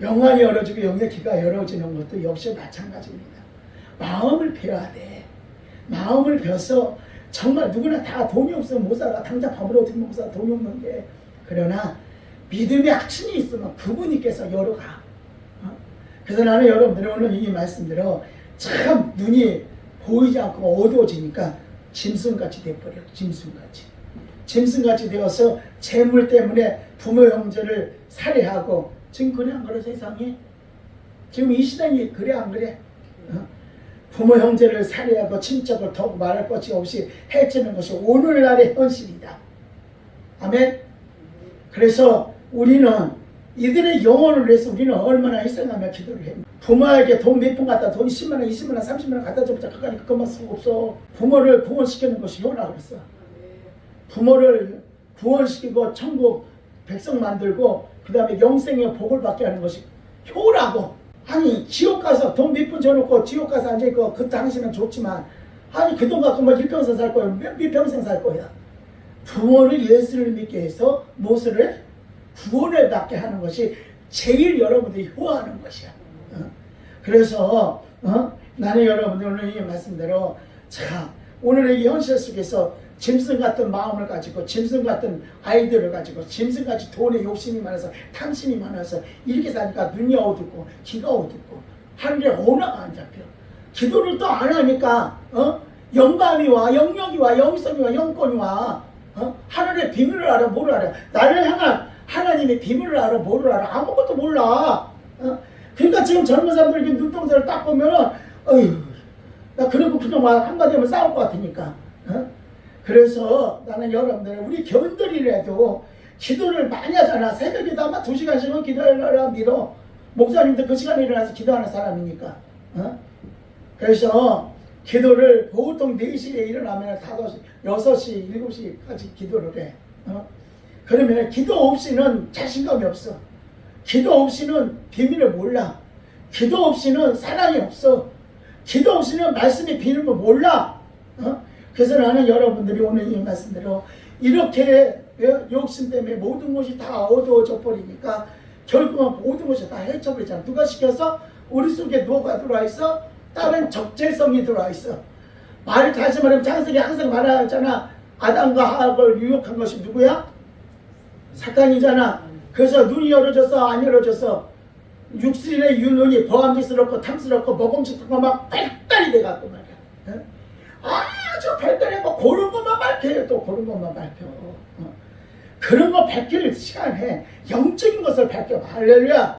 영안이 열어지고 영의 귀가 열어지는 것도 역시 마찬가지입니다. 마음을 펴야 돼. 마음을 펴서 정말 누구나 다 돈이 없으면 못 살아. 당장 밥을 어떻게 먹고 살아. 돈이 없는 게. 그러나 믿음의 확신이 있으면 그분이께서 열어가. 어? 그래서 나는 여러분들이 오늘 이 말씀대로 참 눈이 보이지 않고 어두워지니까 짐승같이 돼버려. 짐승같이. 짐승같이 되어서 재물 때문에 부모 형제를 살해하고 지금 그래 안 그래 세상에? 지금 이 시대니 그래 안 그래? 어? 부모 형제를 살해하고 친척을 더고 말할 것이 없이 해치는 것이 오늘날의 현실이다. 아멘. 그래서 우리는 이들의 영혼을 위해서 우리는 얼마나 희생하며 기도를 해. 부모에게 돈 몇 푼 갖다 돈 10만 원, 20만 원, 30만 원 갖다 줘보자. 그까지 그것만 쓰고 없어. 부모를 구원시키는 것이 효라 그랬어. 부모를 구원시키고 천국 백성 만들고 그 다음에 영생의 복을 받게 하는 것이 효라고. 아니 지옥 가서 돈 몇 푼 줘놓고 지옥 가서 앉아있고 그 당신은 좋지만 아니 그 돈 갖고 뭐 일평생 살 거야. 몇, 몇 평생 살 거야. 부모를 예수를 믿게 해서 해? 구원을 받게 하는 것이 제일 여러분들이 효하는 것이야. 어? 그래서 어? 나는 여러분들 오늘 이 말씀대로 자 오늘의 이 현실 속에서 짐승 같은 마음을 가지고 짐승 같은 아이들을 가지고 짐승 같이 돈에 욕심이 많아서 탐심이 많아서 이렇게 사니까 눈이 어둡고 귀가 어둡고 하늘에 언어가 안 잡혀 기도를 또 안 하니까 어? 영감이 와 영역이 와 영성이 와 영권이 와 어? 하늘의 비밀을 알아 뭘 알아 나를 향한 하나님의 비밀을 알아 뭐를 알아 아무것도 몰라 어? 그러니까 지금 젊은 사람들 눈동자를 딱 보면은 어휴 나 그러고 그냥 막 한마디 하면 싸울 것 같으니까 어? 그래서 나는 여러분들 우리 견들이라도 기도를 많이 하잖아 새벽에도 아마 두 시간씩은 기도하라 밀어 목사님도 그 시간에 일어나서 기도하는 사람이니까 어? 그래서 기도를 보통 4시에 일어나면 5시, 6시, 7시까지 기도를 해 어? 그러면 기도 없이는 자신감이 없어 기도 없이는 비밀을 몰라 기도 없이는 사랑이 없어 기도 없이는 말씀이 비는 거 몰라 어? 그래서 나는 여러분들이 오늘 이 말씀대로 이렇게 예, 욕심 때문에 모든 것이 다 어두워져 버리니까 결국은 모든 것이 다 헤쳐버리잖아. 누가 시켜서 우리 속에 뭐가 들어와 있어? 다른 적재성이 들어와 있어. 말 다시 말하면 창세기 항상 말하잖아. 아담과 하악을 유혹한 것이 누구야? 사탄이잖아. 그래서 눈이 열어져서 안 열어져서 육신의 윤눈이 버함지스럽고 탐스럽고 먹음직하고 막 발달이 돼갖고 말이야. 예? 아주 발달하고 그런 것만 밝혀요. 또 그런 것만 밝혀. 어. 그런 거 밝힐 시간에 영적인 것을 밝혀. 할렐루야.